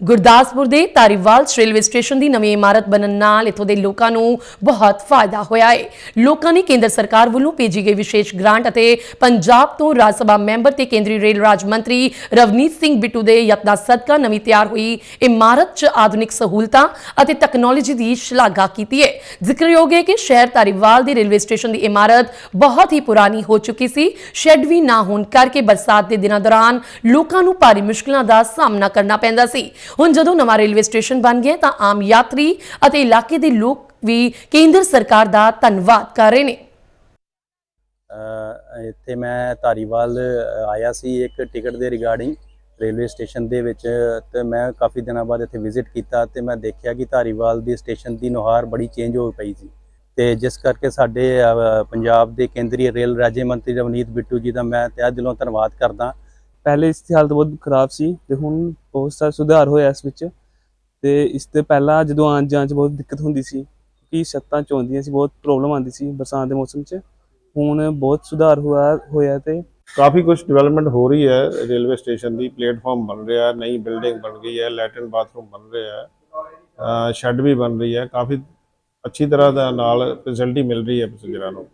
ਗੁਰਦਾਸਪੁਰ ਦੇ ਤਾਰੀਵਾਲ railway station ਦੀ ਨਵੀਂ ਇਮਾਰਤ ਬਣਨ ਨਾਲ ਇੱਥੋਂ ਦੇ ਲੋਕਾਂ ਨੂੰ ਬਹੁਤ ਫਾਇਦਾ ਹੋਇਆ ਹੈ ਲੋਕਾਂ ਨੇ ਕੇਂਦਰ ਸਰਕਾਰ ਵੱਲੋਂ ਭੇਜੀ ਗਈ ਵਿਸ਼ੇਸ਼ ਗ੍ਰਾਂਟ ਅਤੇ ਪੰਜਾਬ ਤੋਂ ਰਾਜ ਸਭਾ ਮੈਂਬਰ ਤੇ ਕੇਂਦਰੀ ਰੇਲ ਰਾਜ ਮੰਤਰੀ ਰਵਨੀਤ ਸਿੰਘ ਬਿੱਟੂ ਦੇ ਯਤਨਾਂ ਸਦਕਾ ਨਵੀਂ ਤਿਆਰ ਹੋਈ ਇਮਾਰਤ 'ਚ ਆਧੁਨਿਕ ਸਹੂਲਤਾਂ ਅਤੇ ਟੈਕਨੋਲੋਜੀ ਦੀ ਸ਼ਲਾਘਾ ਕੀਤੀ ਹੈ ਜ਼ਿਕਰਯੋਗ ਹੈ ਕਿ ਸ਼ਹਿਰ ਤਾਰੀਵਾਲ ਦੀ ਰੇਲਵੇ ਸਟੇਸ਼ਨ ਦੀ ਇਮਾਰਤ ਬਹੁਤ ਹੀ ਪੁਰਾਣੀ ਹੋ ਚੁੱਕੀ ਸੀ। ਸ਼ੈੱਡ ਵੀ ਨਾ ਹੋਣ ਕਰਕੇ ਬਰਸਾਤ ਦੇ ਦਿਨਾਂ ਦੌਰਾਨ ਲੋਕਾਂ ਨੂੰ ਭਾਰੀ ਮੁਸ਼ਕਲਾਂ ਦਾ ਸਾਹਮਣਾ ਕਰਨਾ ਪੈਂਦਾ ਸੀ। ਹੁਣ ਜਦੋਂ ਨਵਾਂ ਰੇਲਵੇ ਸਟੇਸ਼ਨ ਬਣ ਗਿਆ ਤਾਂ ਆਮ ਯਾਤਰੀ ਅਤੇ ਇਲਾਕੇ ਦੇ ਲੋਕ ਵੀ ਕੇਂਦਰ ਸਰਕਾਰ ਦਾ ਧੰਨਵਾਦ ਕਰ ਰਹੇ ਨੇ। ਇੱਥੇ ਮੈਂ ਧਾਰੀਵਾਲ ਆਇਆ ਸੀ ਇੱਕ ਟਿਕਟ ਦੇ ਰਿਗਾਰਡਿੰਗ ਰੇਲਵੇ ਸਟੇਸ਼ਨ ਦੇ ਵਿੱਚ ਤੇ ਮੈਂ ਕਾਫੀ ਦਿਨਾਂ ਬਾਅਦ ਇੱਥੇ ਵਿਜ਼ਿਟ ਕੀਤਾ ਤੇ ਮੈਂ ਦੇਖਿਆ ਕਿ ਧਾਰੀਵਾਲ ਦੀ ਸਟੇਸ਼ਨ ਦੀ ਨੁਹਾਰ ਬੜੀ ਚੇਂਜ ਹੋ ਪਈ ਸੀ। ਤੇ ਜਿਸ ਕਰਕੇ ਸਾਡੇ ਪੰਜਾਬ ਦੇ ਕੇਂਦਰੀ ਰੇਲ ਰਾਜ ਮੰਤਰੀ ਰਵਨੀਤ ਬਿੱਟੂ ਜੀ ਦਾ ਮੈਂ ਤਹਿ ਦਿਲੋਂ ਧੰਨਵਾਦ ਕਰਦਾ ਪਹਿਲੇ ਇਸ ਦੀ ਹਾਲਤ ਬਹੁਤ ਖਰਾਬ ਸੀ ਤੇ ਹੁਣ ਬਹੁਤ ਸਾਰਾ ਸੁਧਾਰ ਹੋਇਆ ਇਸ ਵਿੱਚ ਤੇ ਇਸ ਤੋਂ ਪਹਿਲਾਂ ਜਦੋਂ ਆਉਣ ਜਾਣ 'ਚ ਬਹੁਤ ਦਿੱਕਤ ਹੁੰਦੀ ਸੀ ਕਿ ਛੱਤਾਂ ਚੋਂਦੀਆਂ ਸੀ, ਬਹੁਤ ਪ੍ਰੋਬਲਮ ਆਉਂਦੀ ਸੀ ਬਰਸਾਤ ਦੇ ਮੌਸਮ 'ਚ। ਹੁਣ ਬਹੁਤ ਸੁਧਾਰ ਹੋਇਆ ਹੋਇਆ ਤੇ ਕਾਫੀ ਕੁਝ ਡਿਵੈਲਪਮੈਂਟ ਹੋ ਰਹੀ ਹੈ ਰੇਲਵੇ ਸਟੇਸ਼ਨ ਦੀ ਪਲੇਟਫਾਰਮ ਬਣ ਰਿਹਾ, ਨਈ ਬਿਲਡਿੰਗ ਬਣ ਗਈ ਹੈ ਲੈਟਰਨ ਬਾਥਰੂਮ ਬਣ ਰਿਹਾ ਹੈ ਸ਼ੈੱਡ ਵੀ ਬਣ ਰਹੀ ਹੈ, ਕਾਫੀ ਅੱਛੀ ਤਰ੍ਹਾਂ ਦਾ ਨਾਲ ਫੈਸਿਲਿਟੀ ਮਿਲ ਰਹੀ ਹੈ ਪੈਸੇਂਜਰਾਂ ਨੂੰ।